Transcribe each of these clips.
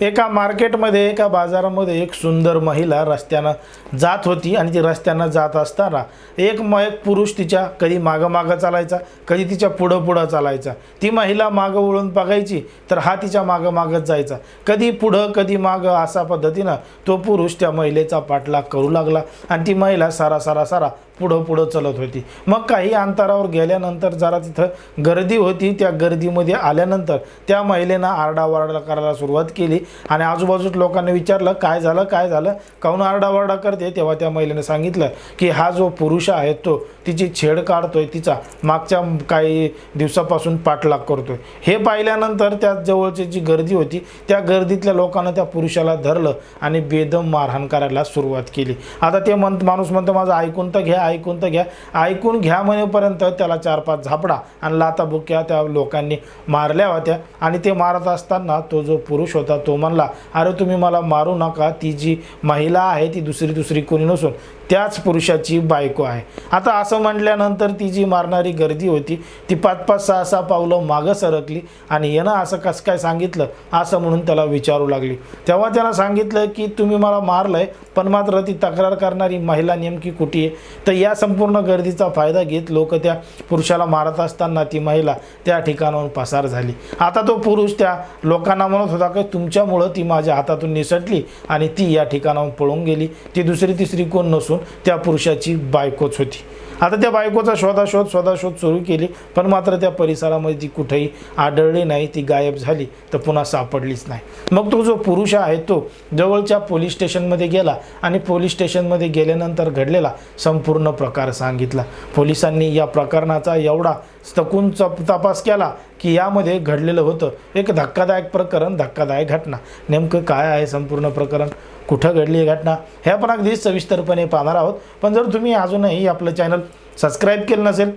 एका मार्केटमध्ये एका बाजारामध्ये एक सुंदर महिला रस्त्यानं जात होती आणि ती रस्त्यानं जात असताना एक म एक पुरुष तिच्या कधी मागं मागं चालायचा कधी तिच्या पुढं पुढं चालायचा. ती महिला मागं वळून बघायची तर हा तिच्या मागं मागत जायचा. कधी पुढं कधी मागं असा पद्धतीनं तो पुरुष त्या महिलेचा पाठलाग करू लागला आणि ती महिला सारा सारा सारा पुढं पुढं चलत होती. मग काही अंतरावर गेल्यानंतर जरा तिथं गर्दी होती. त्या गर्दीमध्ये आल्यानंतर त्या महिलेनं आरडाओरडा करायला सुरुवात केली आणि आजूबाजूच्या लोकांनी विचारलं काय झालं? काय झालं? काहून आरडाओरडा करते? तेव्हा त्या महिलेनं सांगितलं की हा जो पुरुष आहे तो तिची छेड काढतोय. तिचा मागच्या काही दिवसापासून पाठलाग करतोय. हे पाहिल्यानंतर त्या जवळची जी गर्दी होती त्या गर्दीतल्या लोकांना त्या पुरुषाला धरलं आणि बेदम मारहाण करायला सुरुवात केली. आता ते म्हण माणूस म्हणतो माझं ऐकून तर घ्या ऐकून तर घ्या. ऐकून घ्या म्हणेपर्यंत त्याला चार पाच झापडा आणि लाता बुक्या त्या लोकांनी मारल्या होत्या. आणि ते मारत असताना तो जो पुरुष होता तो म्हणला अरे तुम्ही मला मारू नका. ती जी महिला आहे ती दुसरी दुसरी कोणी नसून त्याच पुरुषाची बायको आहे. आता असं म्हटल्यानंतर ती जी मारणारी गर्दी होती ती पाच पाच सहा सहा पावलं मागं सरकली आणि यानं असं कसं काय सांगितलं असं म्हणून त्याला विचारू लागली. तेव्हा त्यानं सांगितलं की तुम्ही मला मारलं आहे पण मात्र ती तक्रार करणारी महिला नेमकी कुठे आहे? तर या संपूर्ण गर्दीचा फायदा घेत लोक त्या पुरुषाला मारत असताना ती महिला त्या ठिकाणाहून पसार झाली. आता तो पुरुष त्या लोकांना म्हणत होता की तुमच्यामुळं ती माझ्या हातातून निसटली आणि ती या ठिकाणाहून पळून गेली. ती दुसरी तिसरी कोण नसून त्या पुरुषाची बायकोच होती. आता त्या बायकोचा शोधाशोध शोधाशोध सुरू केली पण मात्र त्या परिसरामध्ये ती कुठेही आढळली नाही ती गायब झाली तर पुन्हा सापडलीच नाही. मग तो जो पुरुष आहे तो जवळच्या पोलीस स्टेशनमध्ये गेला आणि पोलीस स्टेशनमध्ये गेल्यानंतर घडलेला संपूर्ण प्रकार सांगितला. पोलिसांनी या प्रकरणाचा एवढा सखून चप तपास केला की यामध्ये घडलेलं होतं. एक धक्कादायक प्रकरण धक्कादायक घटना. नेमकं काय आहे संपूर्ण प्रकरण? कुठं घडली ही घटना? ह्या पण अगदी सविस्तरपणे पाहणार आहोत. पण जर तुम्ही अजूनही आपलं चॅनल सबस्क्राईब केलं नसेल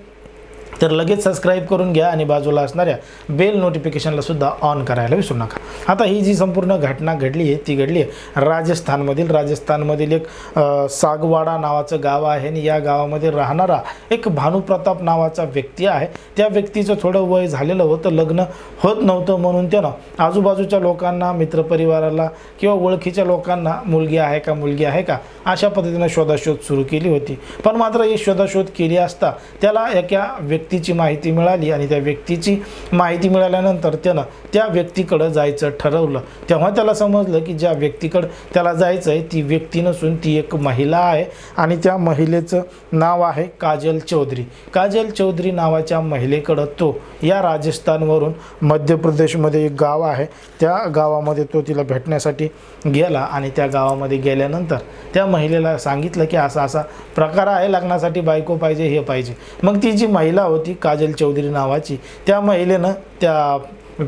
तर लगेच सबस्क्राईब करून घ्या आणि बाजूला असणाऱ्या बेल नोटिफिकेशनला सुद्धा ऑन करायला विसरू नका. आता ही जी संपूर्ण घटना घडली आहे ती घडली आहे राजस्थानमधील. राजस्थानमधील एक सागवाडा नावाचं गाव आहे आणि या गावामध्ये राहणारा एक भानुप्रताप नावाचा व्यक्ती आहे. त्या व्यक्तीचं थोडं वय झालेलं होतं लग्न होत नव्हतं म्हणून त्यानं आजूबाजूच्या लोकांना मित्रपरिवाराला किंवा ओळखीच्या लोकांना मुलगी आहे का मुलगी आहे का अशा पद्धतीनं शोधाशोध सुरू केली होती. पण मात्र ही शोधाशोध केली असता त्याला एका व्यक्तीची माहिती मिळाली आणि त्या व्यक्तीची माहिती मिळाल्यानंतर त्यानं त्या व्यक्तीकडं जायचं ठरवलं. तेव्हा त्याला समजलं की ज्या व्यक्तीकडं त्याला जायचं आहे ती व्यक्ती नसून ती एक महिला आहे आणि त्या महिलेचं नाव आहे काजल चौधरी. काजल चौधरी नावाच्या महिलेकडं तो या राजस्थानवरून मध्य प्रदेशमध्ये एक गाव आहे. त्या गावामध्ये तो तिला भेटण्यासाठी गेला आणि त्या गावामध्ये गेल्यानंतर त्या महिलेला सांगितलं की असा असा प्रकार आहे लग्नासाठी बायको पाहिजे हे पाहिजे. मग ती जी महिला होती होती काजल चौधरी नावाची. त्या महिलेनं त्या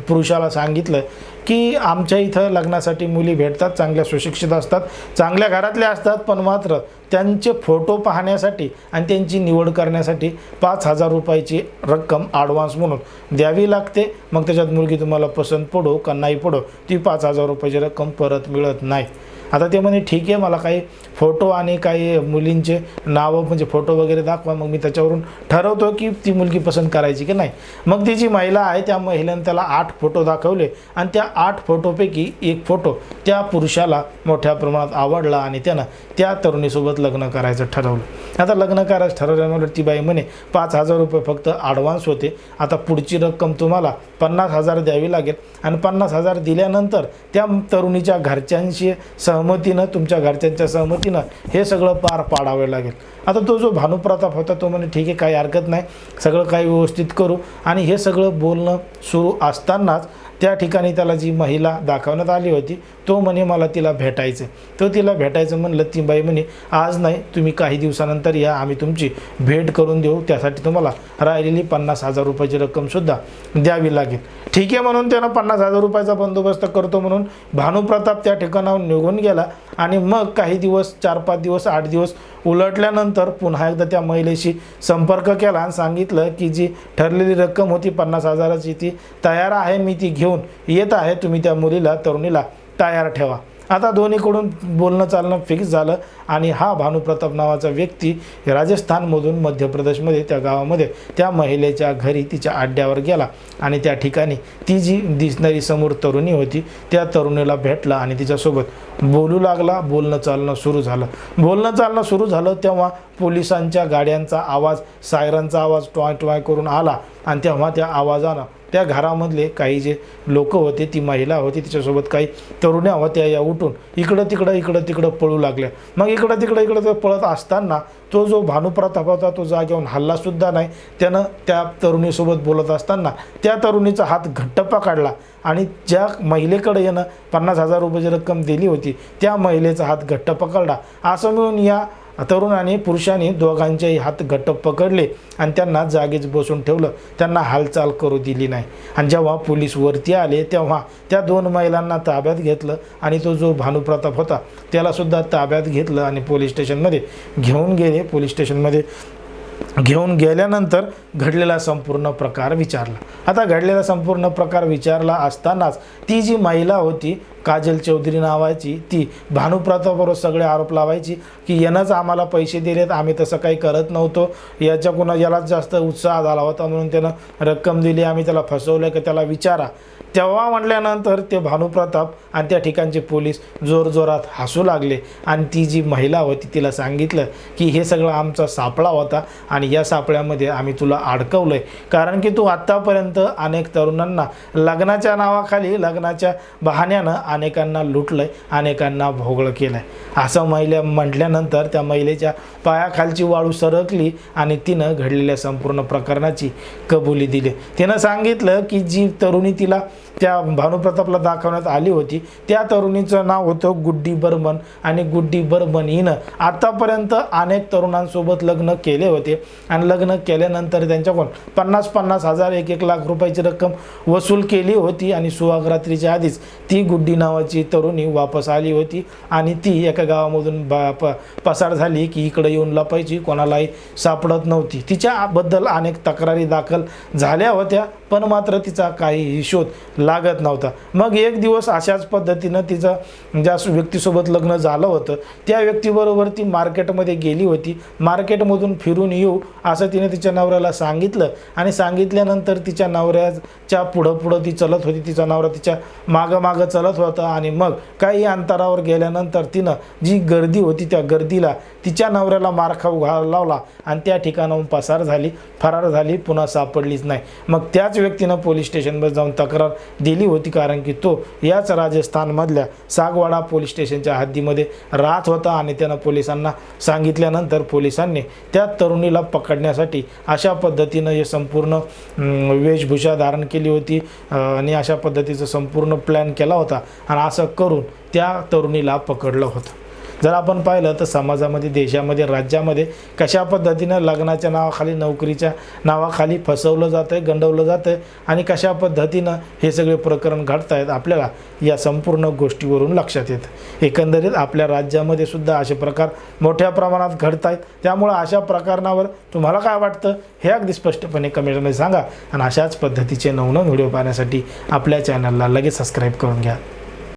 पुरुषाला सांगितलं की आमच्या इथं लग्नासाठी मुली भेटतात चांगल्या सुशिक्षित असतात चांगल्या घरातल्या असतात पण मात्र त्यांचे फोटो पाहण्यासाठी आणि त्यांची निवड करण्यासाठी पाच हजार रुपयाची रक्कम ॲडव्हान्स म्हणून द्यावी लागते. मग त्याच्यात मुलगी तुम्हाला पसंत पडो का नाही पडो ती पाच हजार रुपयाची रक्कम परत मिळत नाही. आता ते म्हणे ठीक आहे मला काही फोटो आणि काही मुलींचे नावं म्हणजे फोटो वगैरे दाखवा. मग मी त्याच्यावरून ठरवतो की ती मुलगी पसंत करायची की नाही. मग ती जी महिला आहे त्या महिलेनं त्याला आठ फोटो दाखवले आणि त्या आठ फोटोपैकी एक फोटो त्या पुरुषाला मोठ्या प्रमाणात आवडला आणि त्यानं त्या तरुणीसोबत लग्न करायचं ठरवलं. आता लग्न करायचं ठरवल्यामुळे ती बाई म्हणे पाच हजार रुपये फक्त ॲडव्हान्स होते. आता पुढची रक्कम तुम्हाला पन्नास हजार द्यावी लागेल. आणि पन्नास हजार दिल्यानंतर त्या तरुणीच्या घरच्यांशी सहमतीनं तुमच्या घरच्यांच्या सहमतीनं हे सगळं पार पाडावे लागेल. आता तो जो भानुप्रताप होता तो म्हणे ठीक आहे काही हरकत नाही. सगळं काही व्यवस्थित करू. आणि हे सगळं बोलणं सुरू असतानाच त्या ठिकाणी त्याला जी महिला दाखवण्यात आली होती तो म्हणे मला तिला भेटायचं तो तिला भेटायचं म्हणलं ती बाई म्हणे आज नाही तुम्ही काही दिवसानंतर या आम्ही तुमची भेट करून देऊ. त्यासाठी तुम्हाला राहिलेली पन्नास हजार रुपयाची रक्कमसुद्धा द्यावी लागेल. ठीक आहे म्हणून त्यानं पन्नास हजार रुपयाचा बंदोबस्त करतो म्हणून भानुप्रताप त्या ठिकाणाहून निघून गेला. आणि मग काही दिवस चार पाच दिवस आठ दिवस उलटल्यानंतर पुन्हा एकदा त्या महिलेशी संपर्क केला आणि सांगितलं की जी ठरलेली रक्कम होती पन्नास हजाराची ती तयार आहे मी ती घेऊन येत आहे. तुम्ही त्या मुलीला तरुणीला तयार ठेवा. आता दोन्हीकडून बोलणं चालणं फिक्स झालं आणि हा भानुप्रताप नावाचा व्यक्ती राजस्थानमधून मध्य प्रदेशमध्ये त्या गावामध्ये त्या महिलेच्या घरी तिच्या अड्ड्यावर गेला आणि त्या ठिकाणी ती जी दिसणारी समोर तरुणी होती त्या तरुणीला भेटला आणि तिच्यासोबत बोलू लागला बोलणं चालणं सुरू झालं. बोलणं चालणं सुरू झालं तेव्हा पोलिसांच्या गाड्यांचा आवाज सायरनचा आवाज टॉय टॉय करून आला आणि तेव्हा त्या आवाजानं त्या घरामधले काही जे लोक होते ती महिला होती तिच्यासोबत काही तरुण्या होत्या या उठून इकडं तिकडं इकडं तिकडं पळू लागल्या. मग इकडं तिकडं इकडं ते पळत असताना तो जो भानुप्रताप होता तो जागेवरून हल्लासुद्धा नाही. त्यानं त्या तरुणीसोबत बोलत असताना त्या तरुणीचा हात घट्ट पकडला आणि ज्या महिलेकडे यानं पन्नास हजार रुपयाची रक्कम दिली होती त्या महिलेचा हात घट्ट पकडला असं मिळून या तरुणाने पुरुषाने दोघांचेही हात घट्ट पकडले आणि त्यांना जागीच बसून ठेवलं. त्यांना हालचाल करू दिली नाही. आणि जेव्हा पोलीस वरती आले तेव्हा त्या दोन महिलांना ताब्यात घेतलं आणि तो जो भानुप्रताप होता त्यालासुद्धा ताब्यात घेतलं आणि पोलीस स्टेशनमध्ये घेऊन गेले. पोलीस स्टेशनमध्ये घेऊन गेल्यानंतर घडलेला संपूर्ण प्रकार विचारला. आता घडलेला संपूर्ण प्रकार विचारला असतानाच ती जी महिला होती काजल चौधरी नावाची ती भानुप्रतापवर सगळे आरोप लावायची की यानंच आम्हाला पैसे दिलेत आम्ही तसं काही करत नव्हतो. याच्या कुणा यालाच जास्त उत्साह झाला होता म्हणून त्यानं रक्कम दिली आम्ही त्याला फसवलं की त्याला विचारा. तेव्हा म्हटल्यानंतर ते भानुप्रताप आणि त्या ठिकाणचे पोलीस जोरजोरात हसू लागले. आणि ती जी महिला होती तिला सांगितलं की हे सगळं आमचा सापळा होता आणि या सापळ्यामध्ये आम्ही तुला अडकवलं आहे कारण की तू आत्तापर्यंत अनेक तरुणांना लग्नाच्या नावाखाली लग्नाच्या बहाण्यानं अनेकांना लुटलं आहे अनेकांना भोगळं केलं आहे असं महिला म्हटल्यानंतर त्या महिलेच्या पायाखालची वाळू सरकली आणि तिनं घडलेल्या संपूर्ण प्रकरणाची कबुली दिली. तिनं सांगितलं की जी तरुणी तिला त्या भानुप्रतापला दाखवण्यात आली होती. त्या तरुणीचं नाव होतं गुड्डी बर्मन आणि गुड्डी बर्मन हिनं आतापर्यंत अनेक तरुणांसोबत लग्न केले होते. आणि लग्न केल्यानंतर त्यांच्याकडून पन्नास पन्नास हजार एक एक लाख रुपयाची रक्कम वसूल केली होती आणि सुहागरात्रीच्या आधीच ती गुड्डी नावाची तरुणी वापस आली होती आणि ती एका गावामधून बा प पसार झाली की इकडे येऊन लपायची कोणालाही सापडत नव्हती. तिच्याबद्दल अनेक तक्रारी दाखल झाल्या होत्या पण मात्र तिचा काही शोध लागत नव्हता. मग एक दिवस अशाच पद्धतीनं तिचं ज्या व्यक्तीसोबत लग्न झालं होतं त्या व्यक्तीबरोबर ती मार्केटमध्ये गेली होती. मार्केटमधून फिरून येऊ असं तिने तिच्या नवऱ्याला सांगितलं आणि सांगितल्यानंतर तिच्या नवऱ्याच्या पुढं पुढं ती चलत होती. तिचा नवरा तिच्या मागं मागं चलत होता आणि मग काही अंतरावर गेल्यानंतर तिनं जी गर्दी होती त्या गर्दीला तिच्या नवऱ्याला मारखा उघा लावला आणि त्या ठिकाणाहून पसार झाली. फरार झाली पुन्हा सापडलीच नाही. मग त्याच व्यक्तीनं पोलीस स्टेशनवर जाऊन तक्रार दिली होती कारण की तो याच राजस्थानमधल्या सागवाडा पोलीस स्टेशनच्या हद्दीमध्ये राहत होता आणि त्यानं पोलिसांना सांगितल्यानंतर पोलिसांनी त्या तरुणीला पकडण्यासाठी अशा पद्धतीनं हे संपूर्ण वेशभूषा धारण केली होती आणि अशा पद्धतीचं संपूर्ण प्लॅन केला होता. आणि असं करून त्या तरुणीला पकडलं होतं. जर आपण पाहिलं तर समाजामध्ये देशामध्ये राज्यामध्ये कशा पद्धतीनं लग्नाच्या नावाखाली नोकरीच्या नावाखाली फसवलं जातं आहे गंडवलं जातं आहे आणि कशा पद्धतीनं हे सगळे प्रकरण घडत आहेत आपल्याला या संपूर्ण गोष्टीवरून लक्षात येतं. एकंदरीत आपल्या राज्यामध्ये सुद्धा असे प्रकार मोठ्या प्रमाणात घडत आहेत त्यामुळं अशा प्रकरणावर तुम्हाला काय वाटतं हे अगदी स्पष्टपणे कमेंटमध्ये सांगा आणि अशाच पद्धतीचे नवनवीन व्हिडिओ पाहण्यासाठी आपल्या चॅनलला लगेच सबस्क्राईब करून घ्या.